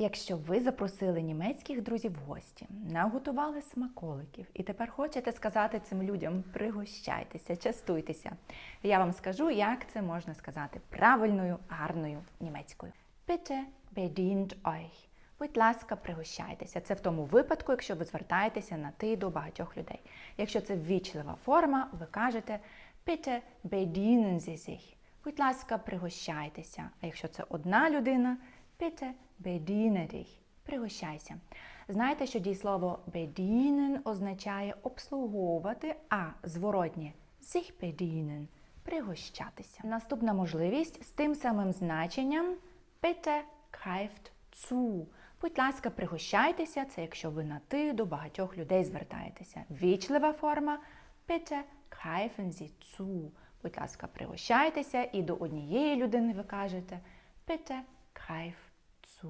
Якщо ви запросили німецьких друзів в гості, наготували смаколиків і тепер хочете сказати цим людям пригощайтеся, частуйтеся, я вам скажу, як це можна сказати правильною, гарною німецькою. Bitte bedient euch. Будь ласка, пригощайтеся. Це в тому випадку, якщо ви звертаєтеся на ти до багатьох людей. Якщо це ввічлива форма, ви кажете Bitte bedienen Sie sich. Будь ласка, пригощайтеся. А якщо це одна людина, Bitte bediene dich. Пригощайся. Знаєте, що дієслово bedienen означає обслуговувати, а зворотнє sich bedienen – пригощатися. Наступна можливість з тим самим значенням Bitte greift zu. Будь ласка, пригощайтеся. Це якщо ви на ти до багатьох людей звертаєтеся. Вічлива форма Bitte greifen Sie zu. Будь ласка, пригощайтеся і до однієї людини ви кажете Bitte greif цю